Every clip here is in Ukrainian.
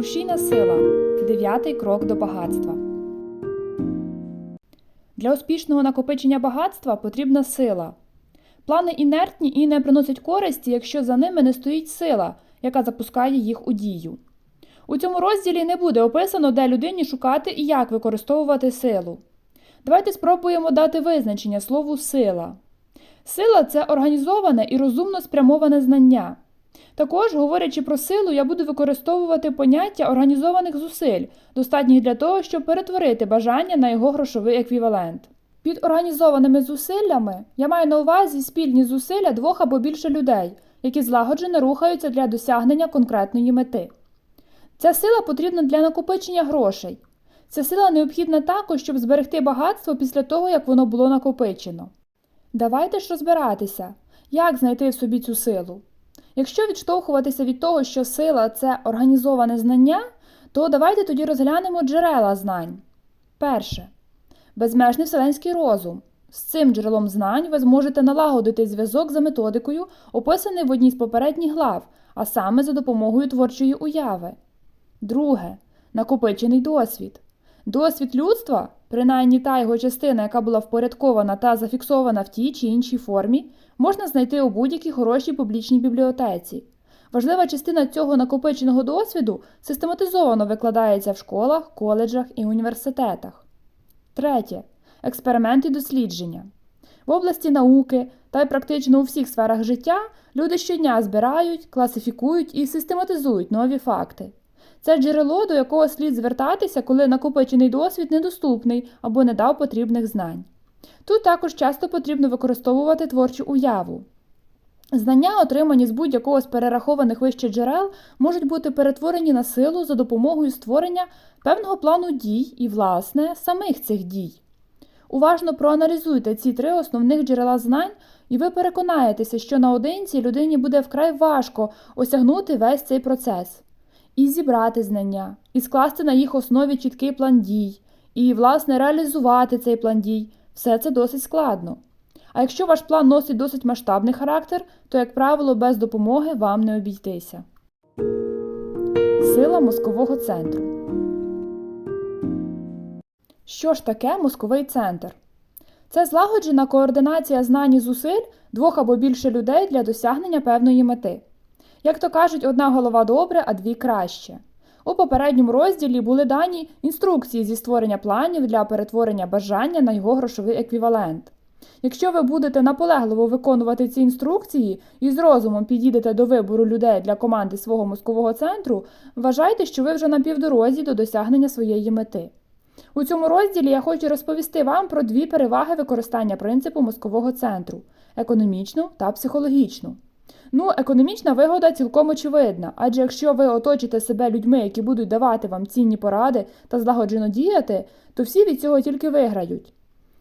Рушійна сила дев'ятий крок до багатства. Для успішного накопичення багатства потрібна сила. Плани інертні і не приносять користі, якщо за ними не стоїть сила, яка запускає їх у дію. У цьому розділі не буде описано, де людині шукати і як використовувати силу. Давайте спробуємо дати визначення слову сила. Сила це організоване і розумно спрямоване знання. Також, говорячи про силу, я буду використовувати поняття організованих зусиль, достатніх для того, щоб перетворити бажання на його грошовий еквівалент. Під організованими зусиллями я маю на увазі спільні зусилля двох або більше людей, які злагоджено рухаються для досягнення конкретної мети. Ця сила потрібна для накопичення грошей. Ця сила необхідна також, щоб зберегти багатство після того, як воно було накопичено. Давайте ж розбиратися, як знайти в собі цю силу. Якщо відштовхуватися від того, що сила це організоване знання, то давайте тоді розглянемо джерела знань. Перше. Безмежний вселенський розум. З цим джерелом знань ви зможете налагодити зв'язок за методикою, описаний в одній з попередніх глав, а саме за допомогою творчої уяви. Друге. Накопичений досвід. Досвід людства, принаймні та його частина, яка була впорядкована та зафіксована в тій чи іншій формі, можна знайти у будь-якій хорошій публічній бібліотеці. Важлива частина цього накопиченого досвіду систематизовано викладається в школах, коледжах і університетах. Третє. Експерименти дослідження. В області науки та й практично у всіх сферах життя люди щодня збирають, класифікують і систематизують нові факти. Це джерело, до якого слід звертатися, коли накопичений досвід недоступний або не дав потрібних знань. Тут також часто потрібно використовувати творчу уяву. Знання, отримані з будь-якого з перерахованих вище джерел, можуть бути перетворені на силу за допомогою створення певного плану дій і, власне, самих цих дій. Уважно проаналізуйте ці три основних джерела знань, і ви переконаєтеся, що наодинці людині буде вкрай важко осягнути весь цей процес. І зібрати знання, і скласти на їх основі чіткий план дій, і, власне, реалізувати цей план дій все це досить складно. А якщо ваш план носить досить масштабний характер, то, як правило, без допомоги вам не обійтися. Сила мозкового центру. Що ж таке мозковий центр? Це злагоджена координація знань і зусиль двох або більше людей для досягнення певної мети. Як то кажуть, одна голова добре, а дві краще. У попередньому розділі були дані інструкції зі створення планів для перетворення бажання на його грошовий еквівалент. Якщо ви будете наполегливо виконувати ці інструкції і з розумом підійдете до вибору людей для команди свого мозкового центру, вважайте, що ви вже на півдорозі до досягнення своєї мети. У цьому розділі я хочу розповісти вам про дві переваги використання принципу мозкового центру економічну та психологічну. Ну, економічна вигода цілком очевидна, адже якщо ви оточите себе людьми, які будуть давати вам цінні поради та злагоджено діяти, то всі від цього тільки виграють.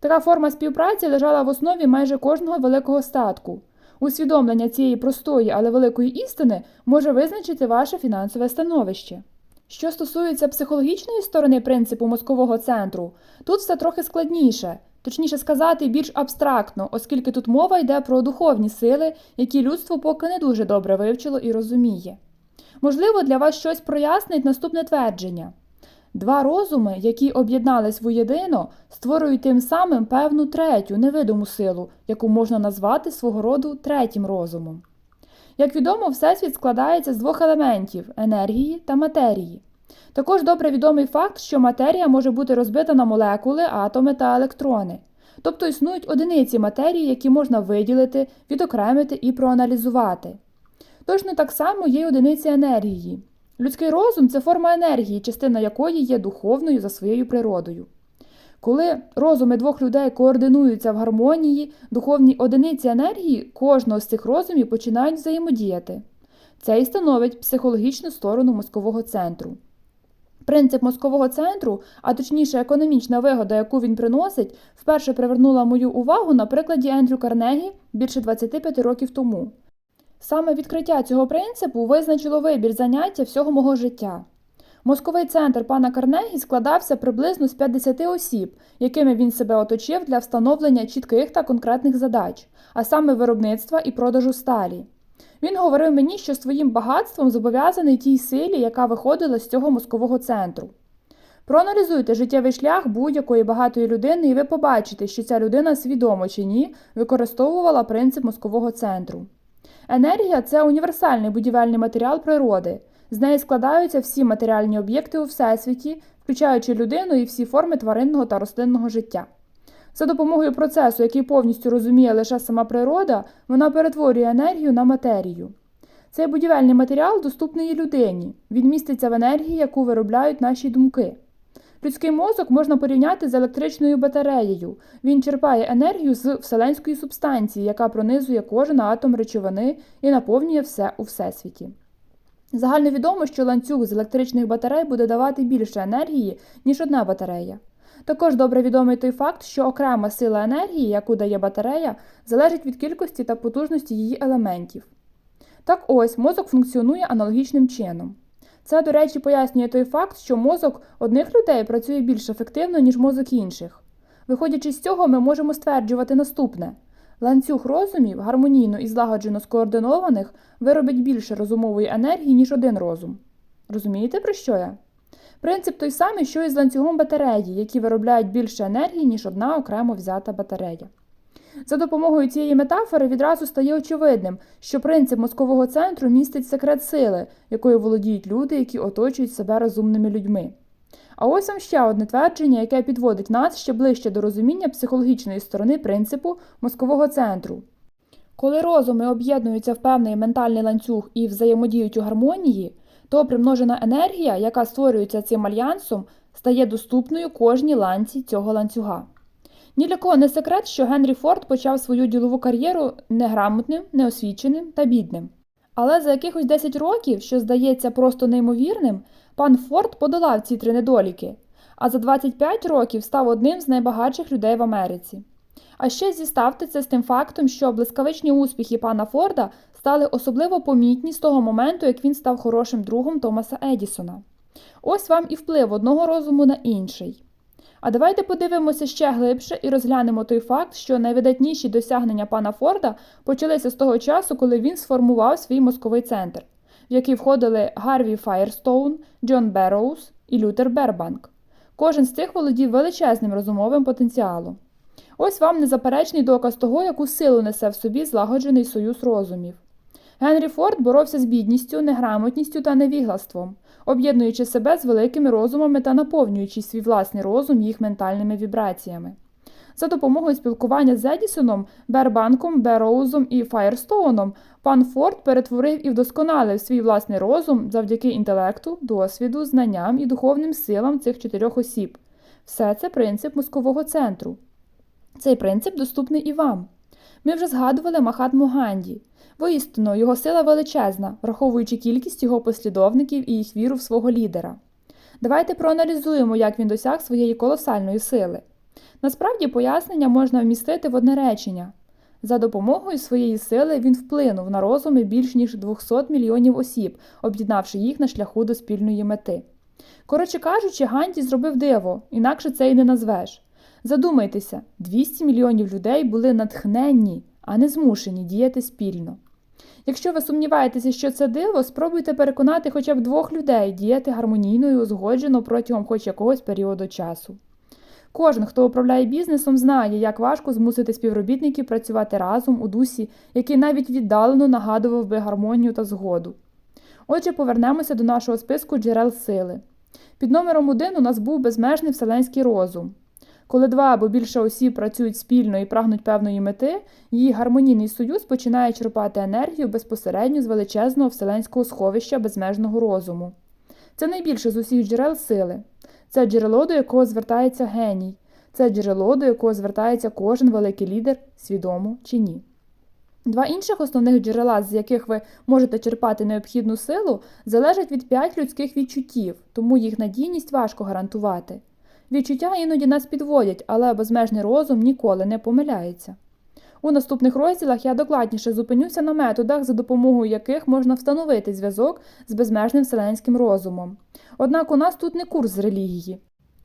Така форма співпраці лежала в основі майже кожного великого статку. Усвідомлення цієї простої, але великої істини може визначити ваше фінансове становище. Що стосується психологічної сторони принципу мозкового центру, тут все трохи складніше, точніше сказати, більш абстрактно, оскільки тут мова йде про духовні сили, які людство поки не дуже добре вивчило і розуміє. Можливо, для вас щось прояснить наступне твердження. Два розуми, які об'єднались воєдино, створюють тим самим певну третю невидиму силу, яку можна назвати свого роду третім розумом. Як відомо, Всесвіт складається з двох елементів енергії та матерії. Також добре відомий факт, що матерія може бути розбита на молекули, атоми та електрони. Тобто існують одиниці матерії, які можна виділити, відокремити і проаналізувати. Точно так само є й одиниці енергії. Людський розум це форма енергії, частина якої є духовною за своєю природою. Коли розуми двох людей координуються в гармонії, духовні одиниці енергії кожного з цих розумів починають взаємодіяти. Це і становить психологічну сторону мозкового центру. Принцип мозкового центру, а точніше економічна вигода, яку він приносить, вперше привернула мою увагу на прикладі Ендрю Карнегі більше 25 років тому. Саме відкриття цього принципу визначило вибір заняття всього мого життя. Мозковий центр пана Карнегі складався приблизно з 50 осіб, якими він себе оточив для встановлення чітких та конкретних задач, а саме виробництва і продажу сталі. Він говорив мені, що своїм багатством зобов'язаний тій силі, яка виходила з цього мозкового центру. Проаналізуйте життєвий шлях будь-якої багатої людини, і ви побачите, що ця людина свідомо чи ні використовувала принцип мозкового центру. Енергія це універсальний будівельний матеріал природи. З неї складаються всі матеріальні об'єкти у всесвіті, включаючи людину і всі форми тваринного та рослинного життя. За допомогою процесу, який повністю розуміє лише сама природа, вона перетворює енергію на матерію. Цей будівельний матеріал доступний людині. Він міститься в енергії, яку виробляють наші думки. Людський мозок можна порівняти з електричною батареєю. Він черпає енергію з вселенської субстанції, яка пронизує кожен атом речовини і наповнює все у всесвіті. Загальновідомо, що ланцюг з електричних батарей буде давати більше енергії, ніж одна батарея. Також добре відомий той факт, що окрема сила енергії, яку дає батарея, залежить від кількості та потужності її елементів. Так ось мозок функціонує аналогічним чином. Це, до речі, пояснює той факт, що мозок одних людей працює більш ефективно, ніж мозок інших. Виходячи з цього, ми можемо стверджувати наступне: ланцюг розумів, гармонійно і злагоджено скоординованих, виробить більше розумової енергії, ніж один розум. Розумієте, про що я? Принцип той самий, що і з ланцюгом батареї, які виробляють більше енергії, ніж одна окремо взята батарея. За допомогою цієї метафори відразу стає очевидним, що принцип мозкового центру містить секрет сили, якою володіють люди, які оточують себе розумними людьми. А ось вам ще одне твердження, яке підводить нас ще ближче до розуміння психологічної сторони принципу мозкового центру. Коли розуми об'єднуються в певний ментальний ланцюг і взаємодіють у гармонії, то примножена енергія, яка створюється цим альянсом, стає доступною кожній ланці цього ланцюга. Ні для кого не секрет, що Генрі Форд почав свою ділову кар'єру неграмотним, неосвіченим та бідним. Але за якихось 10 років, що здається просто неймовірним, пан Форд подолав ці три недоліки, а за 25 років став одним з найбагатших людей в Америці. А ще зіставте це з тим фактом, що блискавичні успіхи пана Форда стали особливо помітні з того моменту, як він став хорошим другом Томаса Едісона. Ось вам і вплив одного розуму на інший. А давайте подивимося ще глибше і розглянемо той факт, що найвидатніші досягнення пана Форда почалися з того часу, коли він сформував свій мозковий центр, в який входили Гарві Фаєрстоун, Джон Берроуз і Лютер Бербанк. Кожен з цих володів величезним розумовим потенціалом. Ось вам незаперечний доказ того, яку силу несе в собі злагоджений союз розумів. Генрі Форд боровся з бідністю, неграмотністю та невіглаством, об'єднуючи себе з великими розумами та наповнюючи свій власний розум їх ментальними вібраціями. За допомогою спілкування з Едісоном, Бербанком, Бероузом і Фаєрстоуном пан Форд перетворив і вдосконалив свій власний розум завдяки інтелекту, досвіду, знанням і духовним силам цих чотирьох осіб. Все це принцип мозкового центру. Цей принцип доступний і вам. Ми вже згадували Махатму Ганді. Воістину, його сила величезна, враховуючи кількість його послідовників і їх віру в свого лідера. Давайте проаналізуємо, як він досяг своєї колосальної сили. Насправді, пояснення можна вмістити в одне речення. За допомогою своєї сили він вплинув на розуми більш ніж 200 мільйонів осіб, об'єднавши їх на шляху до спільної мети. Коротше кажучи, Ганді зробив диво, інакше це й не назвеш. Задумайтеся, 200 мільйонів людей були натхненні, а не змушені діяти спільно. Якщо ви сумніваєтеся, що це диво, спробуйте переконати хоча б двох людей діяти гармонійно і узгоджено протягом хоч якогось періоду часу. Кожен, хто управляє бізнесом, знає, як важко змусити співробітників працювати разом у дусі, який навіть віддалено нагадував би гармонію та згоду. Отже, повернемося до нашого списку джерел сили. Під номером один у нас був безмежний вселенський розум. Коли два або більше осіб працюють спільно і прагнуть певної мети, її гармонійний союз починає черпати енергію безпосередньо з величезного вселенського сховища безмежного розуму. Це найбільше з усіх джерел сили. Це джерело, до якого звертається геній, це джерело, до якого звертається кожен великий лідер, свідомо чи ні. Два інших основних джерела, з яких ви можете черпати необхідну силу, залежать від п'ять людських відчуттів, тому їх надійність важко гарантувати. Відчуття іноді нас підводять, але безмежний розум ніколи не помиляється. У наступних розділах я докладніше зупинюся на методах, за допомогою яких можна встановити зв'язок з безмежним вселенським розумом. Однак у нас тут не курс з релігії.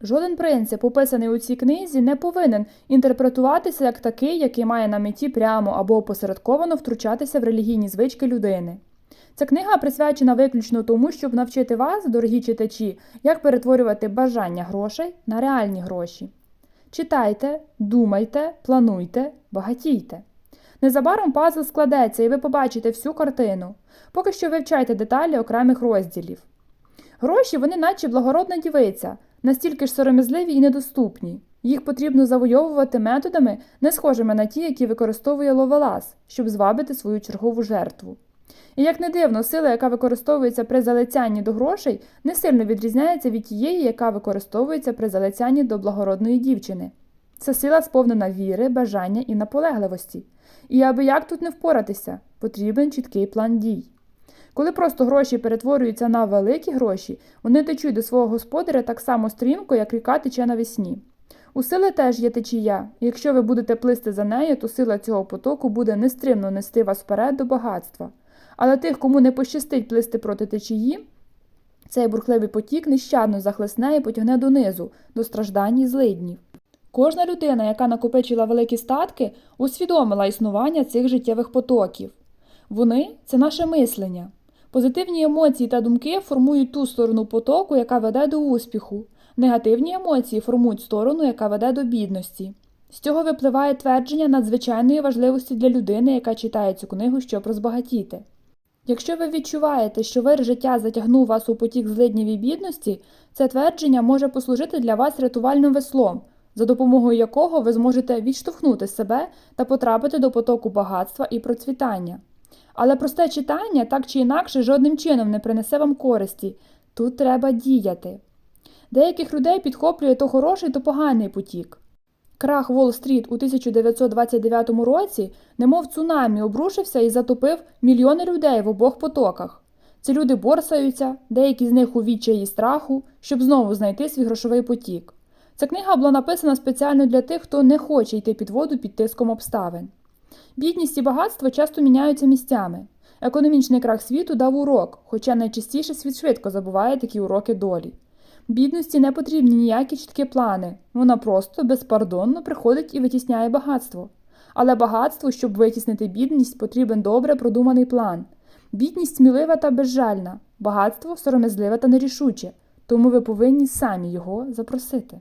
Жоден принцип, описаний у цій книзі, не повинен інтерпретуватися як такий, який має на меті прямо або опосередковано втручатися в релігійні звички людини. Ця книга присвячена виключно тому, щоб навчити вас, дорогі читачі, як перетворювати бажання грошей на реальні гроші. Читайте, думайте, плануйте, багатійте. Незабаром пазл складеться і ви побачите всю картину. Поки що вивчайте деталі окремих розділів. Гроші вони наче благородна дівиця, настільки ж сором'язливі і недоступні. Їх потрібно завойовувати методами, не схожими на ті, які використовує ловелас, щоб звабити свою чергову жертву. І як не дивно, сила, яка використовується при залицянні до грошей, не сильно відрізняється від тієї, яка використовується при залицянні до благородної дівчини. Це сила сповнена віри, бажання і наполегливості. І аби як тут не впоратися, потрібен чіткий план дій. Коли просто гроші перетворюються на великі гроші, вони течуть до свого господаря так само стрімко, як ріка тече навесні. У сили теж є течія, якщо ви будете плисти за нею, то сила цього потоку буде нестримно нести вас вперед до багатства. Але тих, кому не пощастить плисти проти течії, цей бурхливий потік нещадно захлесне і потягне донизу, до страждань і злиднів. Кожна людина, яка накопичила великі статки, усвідомила існування цих життєвих потоків. Вони це наше мислення. Позитивні емоції та думки формують ту сторону потоку, яка веде до успіху. Негативні емоції формують сторону, яка веде до бідності. З цього випливає твердження надзвичайної важливості для людини, яка читає цю книгу, щоб розбагатіти. Якщо ви відчуваєте, що вир життя затягнув вас у потік злиднів і бідності, це твердження може послужити для вас рятувальним веслом, за допомогою якого ви зможете відштовхнути себе та потрапити до потоку багатства і процвітання. Але просте читання так чи інакше жодним чином не принесе вам користі. Тут треба діяти. Деяких людей підхоплює то хороший, то поганий потік. Крах Уолл-стріт у 1929 році, немов цунамі, обрушився і затопив мільйони людей в обох потоках. Ці люди борсаються, деякі з них у відчаї страху, щоб знову знайти свій грошовий потік. Ця книга була написана спеціально для тих, хто не хоче йти під воду під тиском обставин. Бідність і багатство часто міняються місцями. Економічний крах світу дав урок, хоча найчастіше світ швидко забуває такі уроки долі. Бідності не потрібні ніякі чіткі плани, вона просто безпардонно приходить і витісняє багатство. Але багатству, щоб витіснити бідність, потрібен добре продуманий план. Бідність смілива та безжальна, багатство сором'язливе та нерішуче, тому ви повинні самі його запросити.